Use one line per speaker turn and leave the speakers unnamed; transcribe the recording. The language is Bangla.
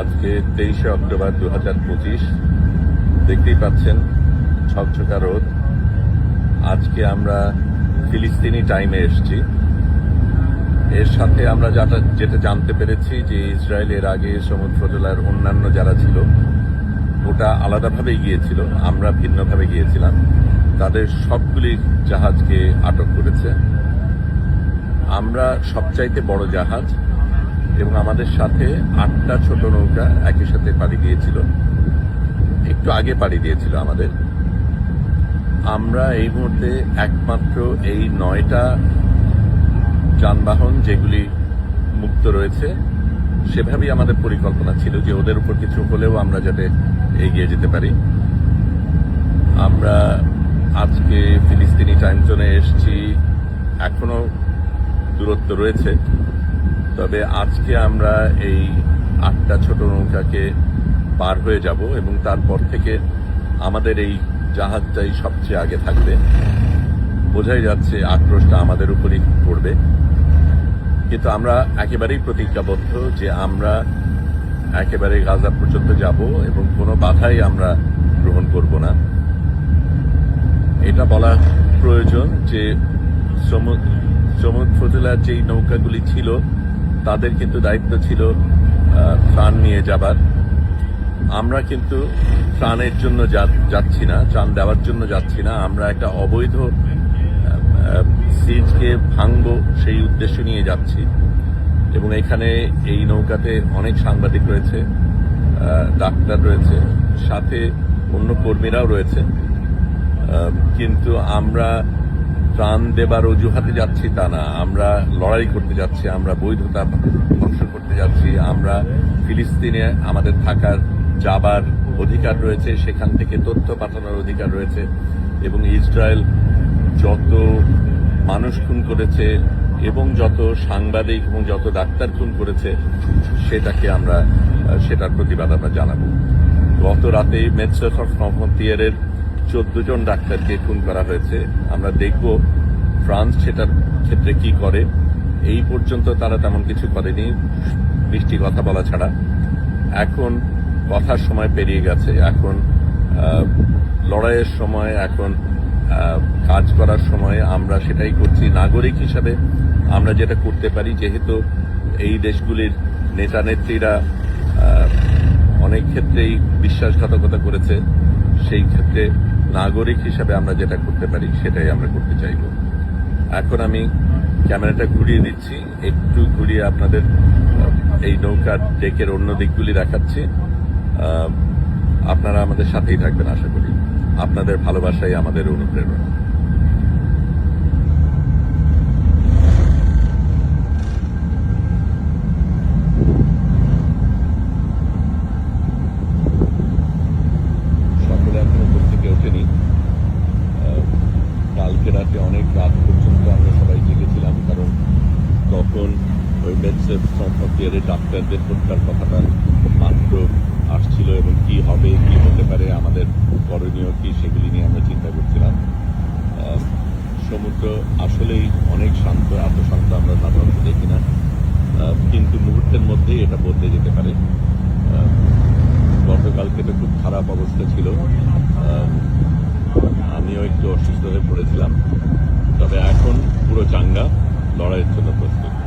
আজকে তেইশে অক্টোবর দু হাজার পঁচিশ। দেখতেই পাচ্ছেন ছকছকা রোদ। আজকে আমরা ফিলিস্তিনি টাইমে এসেছি। এর সাথে আমরা যেটা যেটা জানতে পেরেছি যে ইসরায়েলের আগে সমুদ্র জেলার অন্যান্য যারা ছিল, ওটা আলাদাভাবে গিয়েছিল, আমরা ভিন্নভাবে গিয়েছিলাম। তাদের সবগুলি জাহাজকে আটক করেছে। আমরা সবচাইতে বড় জাহাজ এবং আমাদের সাথে আটটা ছোট নৌকা একই সাথে পাড়ি দিয়েছিল। একটু আগে পাড়ি দিয়েছিল আমাদের। আমরা এই মুহূর্তে একমাত্র এই নয়টা যানবাহন যেগুলি মুক্ত রয়েছে, সেভাবেই আমাদের পরিকল্পনা ছিল যে ওদের উপর কিছু হলেও আমরা যাতে এগিয়ে যেতে পারি। আমরা আজকে ফিলিস্তিনি টাইম জোনে এসেছি। এখনও দূরত্ব রয়েছে। তবে আজকে আমরা এই আটটা ছোট নৌকাকে পার হয়ে যাব এবং তারপর থেকে আমাদের এই জাহাজটাই সবচেয়ে আগে থাকবে। বোঝাই যাচ্ছে আক্রোশটা আমাদের উপরই পড়বে। কিন্তু আমরা একেবারেই প্রতিজ্ঞাবদ্ধ যে আমরা একেবারে গাজা পর্যন্ত যাব এবং কোনো বাধাই আমরা গ্রহণ করব না। এটা বলা প্রয়োজন যে সমু- সমুদ্র জেলার যেই নৌকাগুলি ছিল তাদের কিন্তু দায়িত্ব ছিল ত্রাণ নিয়ে যাবার। আমরা কিন্তু ত্রাণের জন্য যাচ্ছি না, ত্রাণ দেওয়ার জন্য যাচ্ছি না। আমরা একটা অবৈধ সিজকে ভাঙব সেই উদ্দেশ্য নিয়ে যাচ্ছি। এবং এখানে এই নৌকাতে অনেক সাংবাদিক রয়েছে ডাক্তার রয়েছে, সাথে অন্য কর্মীরাও রয়েছে। কিন্তু আমরা ত্রাণ দেবার অজুহাতে যাচ্ছি তা না। আমরা লড়াই করতে যাচ্ছি, আমরা বৈধতা ধ্বংস করতে যাচ্ছি। আমরা ফিলিস্তিনে আমাদের থাকার যাবার অধিকার রয়েছে, সেখান থেকে তথ্য পাঠানোর অধিকার রয়েছে এবং ইসরায়েল যত মানুষ খুন করেছে এবং যত সাংবাদিক এবং যত ডাক্তার খুন করেছে, সেটাকে আমরা, সেটার প্রতিবাদ আমরা জানাব। গত রাতে মেটসেফ অফ ফ্রন্টিয়ারের চোদ্দ জন ডাক্তারকে খুন করা হয়েছে। আমরা দেখব ফ্রান্স সেটার ক্ষেত্রে কি করে? এই পর্যন্ত তারা তেমন কিছু করেনি, মিষ্টি কথা বলা ছাড়া। এখন কথার সময় পেরিয়ে গেছে, এখন লড়াইয়ের সময়, এখন কাজ করার সময় আমরা সেটাই করছি। নাগরিক হিসাবে আমরা যেটা করতে পারি, যেহেতু এই দেশগুলির নেতা নেত্রীরা অনেক ক্ষেত্রেই বিশ্বাসঘাতকতা করেছে, সেই ক্ষেত্রে নাগরিক হিসাবে আমরা যেটা করতে পারি, সেটাই আমরা করতে চাইব। এখন আমি ক্যামেরাটা ঘুরিয়ে দিচ্ছি। একটু ঘুরিয়ে আপনাদের এই নৌকার ডেকের অন্য দিকগুলি দেখাচ্ছি। আপনারা আমাদের সাথেই থাকবেন, আশা করি। আপনাদের ভালোবাসাই আমাদের অনুপ্রেরণা। রাতে অনেক রাত পর্যন্ত আমরা সবাই জেগেছিলাম, কারণ তখন ওই মেডসেফ ফ্রন্টিয়ারের ডাক্তারদের হত্যার কথাটা মাত্র আসছিল এবং কি হবে, কি হতে পারে, আমাদের করণীয় কি সেগুলি নিয়ে আমরা চিন্তা করছিলাম। সমুদ্র আসলেই অনেক শান্ত, এত শান্ত আমরা সাধারণত দেখি না। কিন্তু মুহূর্তের মধ্যেই এটা বদলে যেতে পারে। গতকালকে তো খুব খারাপ অবস্থা ছিল। পড়েছিলাম। তবে এখন পুরো চাঙ্গা লড়াইয়ের জন্য প্রস্তুত।